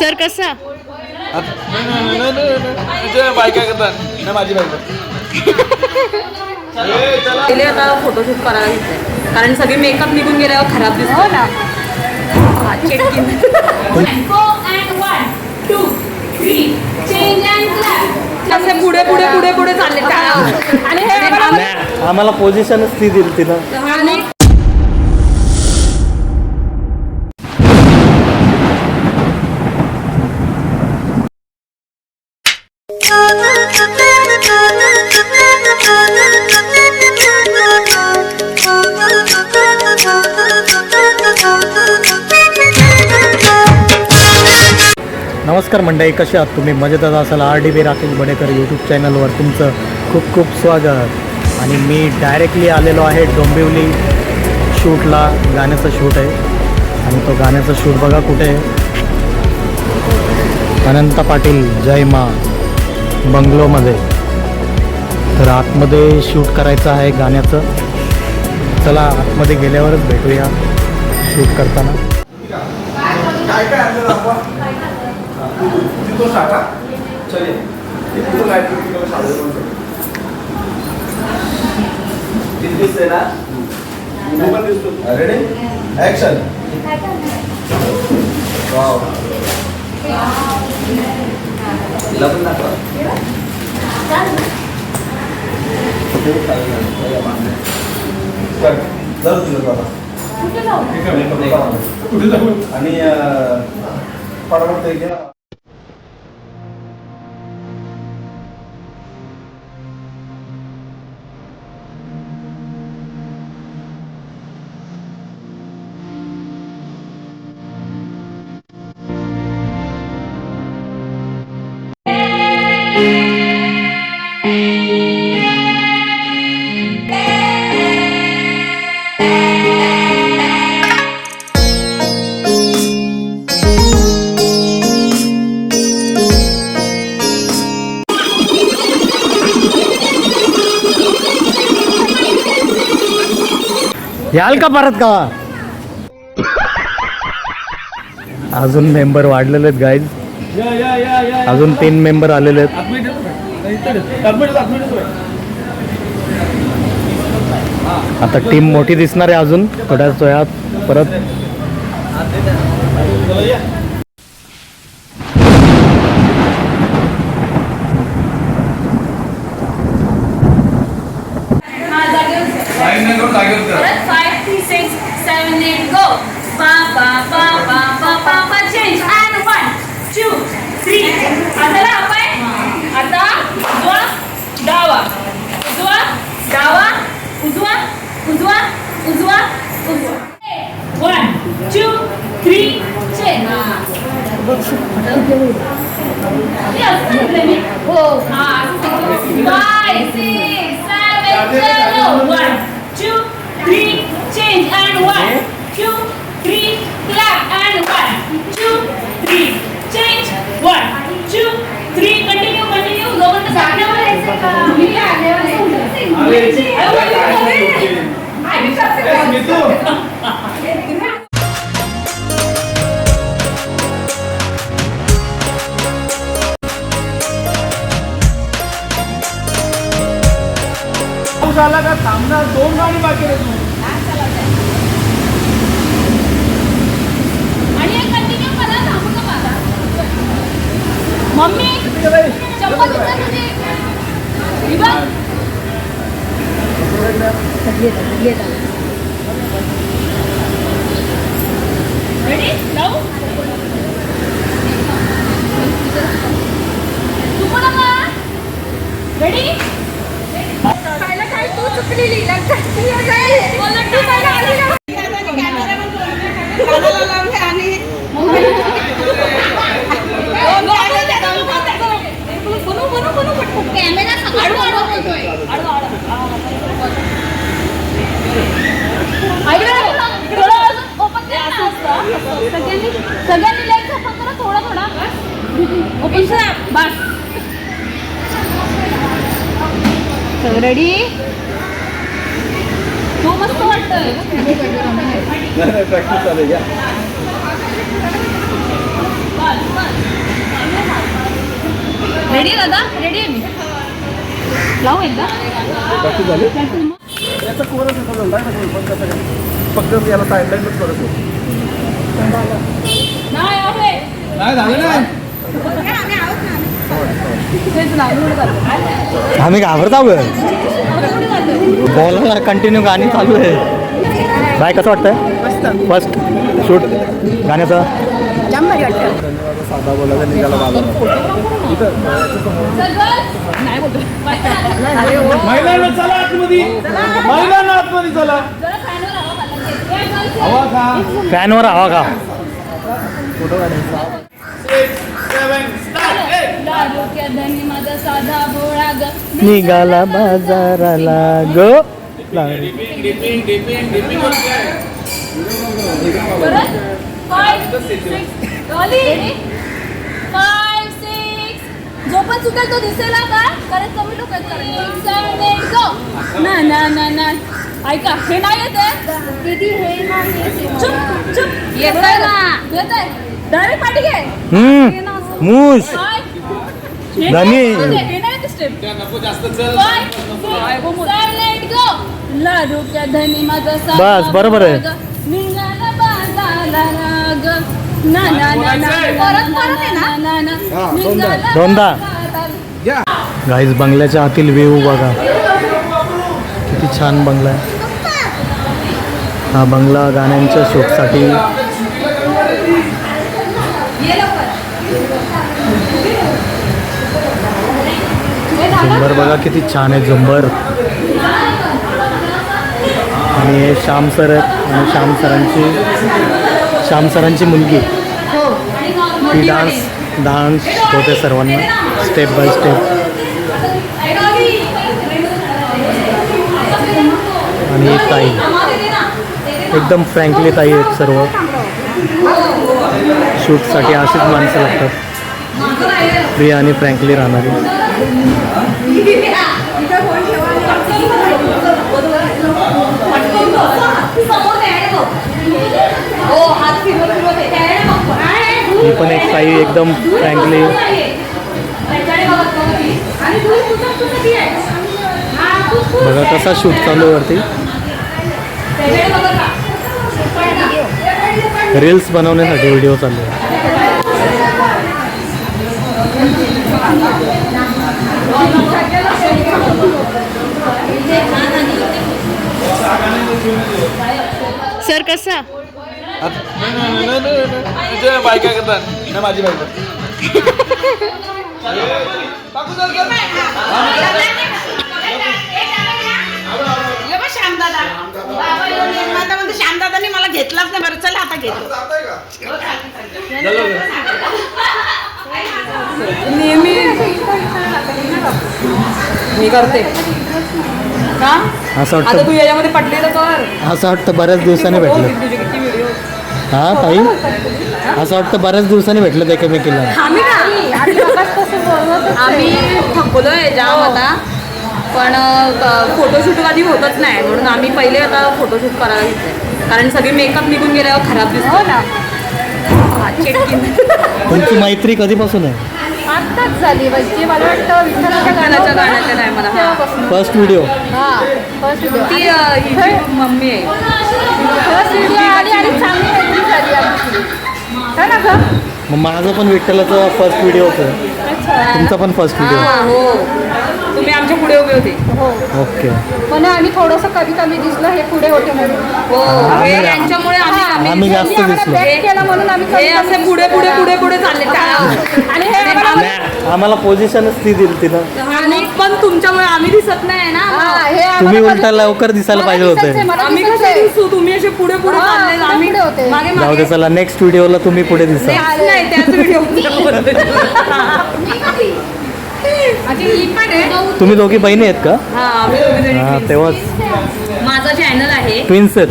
Sir कसा? बायका करतात. नाही माझी बायको. पहिले आता फोटोशूट करायला घेतलंय. कारण सगळे मेकअप निघून गेल्यावर खराब दिसतो. ना. चेटकीन असे पुढे पुढे पुढे पुढे चालले. आणि हे आम्हाला- पोझिशनच ती दिली तिनं. नमस्कार मंडळी कसे आहात तुम्ही? मजेतच असाल? R D B Rakesh Badekar YouTube चॅनलवर तुमचं खूप खूप स्वागत. आणि मी डायरेक्टली आलेलो आहे डोंबिवली शूटला. गाण्याचं शूट आहे. आणि तो गाण्याचं शूट बघा कुठे आहे. अनंत पाटील जय मा बंगलोमध्ये. तर आतमध्ये शूट करायचं आहे गाण्याचं. चला आतमध्ये गेल्यावरच भेटूया शूट करताना काय काय आणलं दाखवा तिथं टाका चलिए तिथं काय तिथं साडे तीन दिसते ना? मोबाईल दिसतो रेडी ऍक्शन वाव तिला पण दाखवा. कर. जाऊ तुझं बाबा. कुठे जाऊ? आणि पडवत घ्या याल का परत का अजून मेंबर वाढलेले आहेत गाईज अजून तीन मेंबर आलेले आहेत. आता टीम मोठी दिसणार आहे अजून. थोड्याच वेळात परत. थ्री चेंज हो हा फाय सिक्स सेवन चलो one two three change and one two three clap and one two three change one two three continue continue जोपर्यंत जागेवर यायचं का? मी आल्यावर आला का थांबणार दोन गाडी बाकी आहे तू आणि कंटिन्यू करा थांबू नका आता. मम्मी चप्पल उचल तुझी ही बघ. Ready? जाऊ? तू पण आता. Ready? बोलत नाही. कानाला लावले आणि कॅमेरा बोलतोय. सगळ्यांनी सगळ्यांनी करा थोडा थोडा ओपन करा बस रेडी तो मस्त वाटतंय प्रॅक्टिस चालू आहे या बस बस रेडी दादा? रेडी आहे मी. लावू एकदा. बाकी झाले? याचा कोरच आहे सगळं नाही सगळं पण कसं काय फक्त याला साईडलाईनच करत होतो. नाही आहे नाही झालं नाही. तेच ना मी करतो. आम्ही घाबरत आहोत. बोलायला कंटिन्यू गाणी चालू आहे. काय कसं वाटतंय? फर्स्ट शूट गाण्याचं. साधा बोलायचा निघाला बाबा इथं नाही बोलतो महिलांना चला आतमध्ये. महिलांना आतमध्ये चला. जरा फॅनवर हवा खा. फॅनवर हवा का फोटो काढायचा लाडू क्या धनी माझा साधा भोळा ग निघाला बाजाराला ग परत five six Dolly five six जो पण चुकेल तो दिसेल का? कारण कमी लोक आहेत कारण सेवन एट गो ना ना ना ना. ऐका हे नाही येत आहे दीदी हे नाही चुप चुप. येत आहे ना. येत आहे डायरेक्ट पाठी घे. हम्म मूस. हे धनी. नाही येत. लाडू माझा साधा बस, बरोबर आहे. दोनदा. गाईज बंगल्याच्या आतील व्ह्यू बघा. किती छान बंगला आहे. हा बंगला गाण्यांच्या शूटसाठी ये लवकर. झुंबर बघा किती छान आहे झुंबर. आणि हे श्याम सर आहेत आणि श्याम सरांची श्याम सरांची मुलगी. ती डान्स डान्स होते सर्वांना स्टेप बाय स्टेप. आणि ही ताई. एकदम फ्रँकली ताई आहेत सर्व. शूटसाठी अशीच माणसं लागतात. प्रिया आणि फ्रँकली राहणारी. ही पण एक साई एकदम फ्रँकली बघा कसा शूट चालू वरती. रील्स बनवण्यासाठी व्हिडिओ चालू सर कसा? बायका करतात नाही माझी बायका श्यामदादांनी मला घेतलाच नाही बरं चला आता घेतो नेहमी. मी करते. का? असं आता तू वाटतं याच्यामध्ये तर कर. असं वाटतं बऱ्याच दिवसांनी भेटलं. किती व्हिडिओ हा ताई? असं वाटतं बऱ्याच दिवसांनी भेटलं एकमेकीला आम्ही का आम्ही थकलोय जाम आता. पण फोटोशूट कधी होतच नाही म्हणून आम्ही पहिले आता फोटोशूट करायला घेतलंय. कारण सगळे मेकअप निघून गेल्यावर खराब दिसतो ना. हा, चेटकीन तुमची मैत्री कधीपासून आहे? आत्ताच झाली म्हणजे मला वाटतं विठ्ठलाच्या गाण्याच्या गाण्याच्या टायमाला हा. फर्स्ट व्हिडिओ हा फर्स्ट व्हिडिओ ती मम्मी आहे. फर्स्ट व्हिडिओ आणि ना ग मग माझं पण विठ्ठलाचं फर्स्ट व्हिडिओ होतं. तुमचा पण फर्स्ट व्हिडिओ हा, हो. तुम्ही आमच्या पुढे उभे होते. हो. ओके पण आम्ही थोडंसं कमी कमी दिसलं हे पुढे होते म्हणून. हो आम्ही- हे यांच्यामुळे आम्ही आम्ही आम्ही जास्त आम्हाला दिसलो. back केलं म्हणून आम्ही हे कमी असे पुढे पुढे पुढे पुढे चालले. टाळा. आणि हे आम्हाला नाही, आम्हाला पोझिशनच ती दिली तिनं. आणि पण तुमच्यामुळे आम्ही दिसत नाही ना. हा, हे. आम्हाला तुम्ही उलटा लवकर दिसायला मला पाहिजे होते. मला आम्ही कसे. दिसू? तुम्ही असे पुढे पुढे हा, चालले आम्ही पुढे होते. मागे जाऊ मागे. दे चला नेक्स्ट व्हिडिओला तुम्ही पुढे दिसा. नाही नाही, त्याच व्हिडिओ माझी ही पण आहे. तुम्ही दोघी बहिणी आहेत का? हा आम्ही हा twins. तेव्हाच. माझं चॅनल आहे. ट्विन्स आहेत.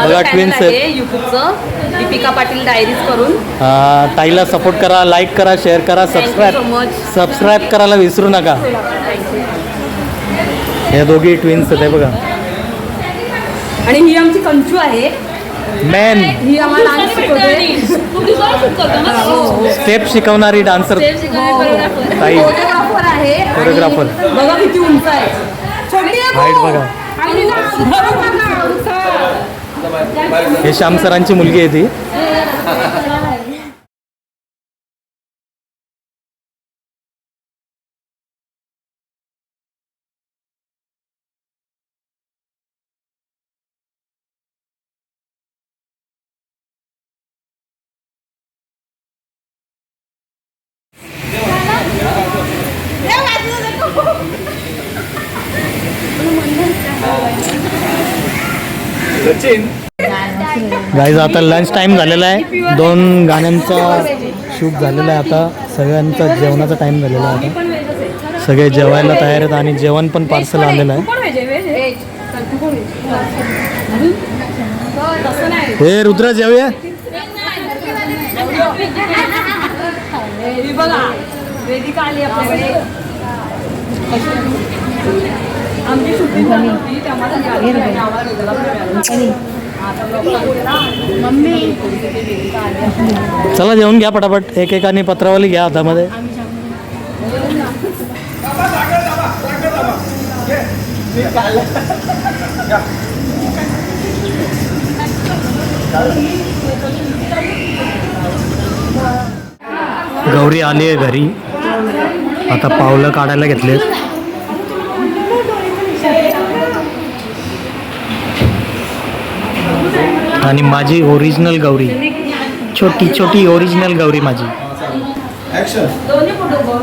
माझं ट्विन्स आहेत. आहे युट्यूबचं दीपिका पाटील डायरीज करून. हा, ताईला सपोर्ट करा लाईक करा शेअर करा Thank you so subscribe much. Subscribe करायला विसरू नका. या दोघी ट्विन्स आहेत हे बघा. आणि ही आमची कंचू आहे. मॅन ही आम्हाला डान्स शिकवते. ना? हो. स्टेप शिकवणारी डान्सर ताई. कोरिओग्राफर आहे. आणि कोरिओग्राफर. बघा किती उंच आहे. छोटी आहे हाईट खूप. बघा. आणि ना. हे श्याम सरांची मुलगी आहे ती. सचिन गाईज आता लंच टाईम झालेला आहे. दोन गाण्यांचा शूट झालेला आहे आता. सगळ्यांचा जेवणाचा टाईम झालेला आहे आता. सगळे जेवायला तयार आहेत आणि जेवण पण पार्सल आलेलं आहे. हे रुद्र जेवूया? आमची चला जेवून घ्या पटापट. एकेकाने पत्रावली घ्या हातामध्ये. गौरी आली आहे घरी. आता पावलं काढायला घेतलेत. आणि माझी ओरिजिनल गौरी. छोटी छोटी ओरिजिनल गौरी माझी. ऍक्शन दोन्ही फोटो बघ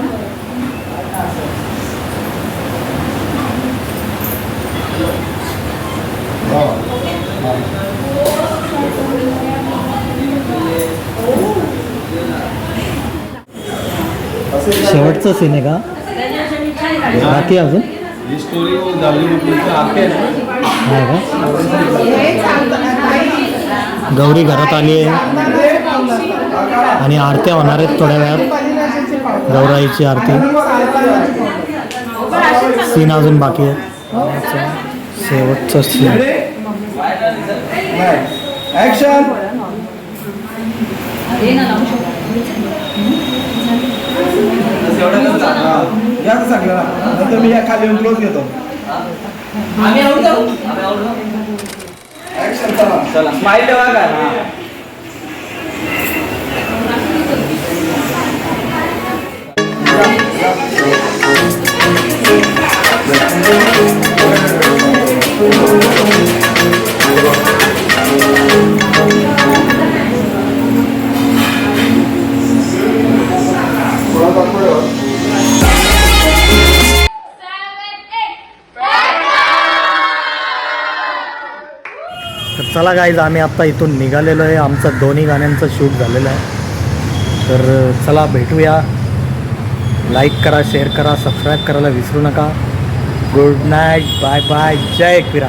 शेवटचं सीन आहे का? बाकी अजून? आहे का? गौरी घरात आली आहे. आणि आरत्या होणार आहेत थोड्या वेळात. गौराईची आरती. सीन अजून बाकी आहे. शेवटचं सीन. ऍक्शन या सांगलं ना नंतर मी या खाली क्लोज घेतो चला स्माइल ठेवा का तर चला गाईज आम्ही आत्ता इथून निघालेलो आहे. आमचं दोन्ही गाण्यांचं शूट झालेलं आहे. तर चला भेटूया. लाईक करा शेअर करा सबस्क्राईब करायला विसरू नका. गुड नाईट बाय बाय जय एकविरा.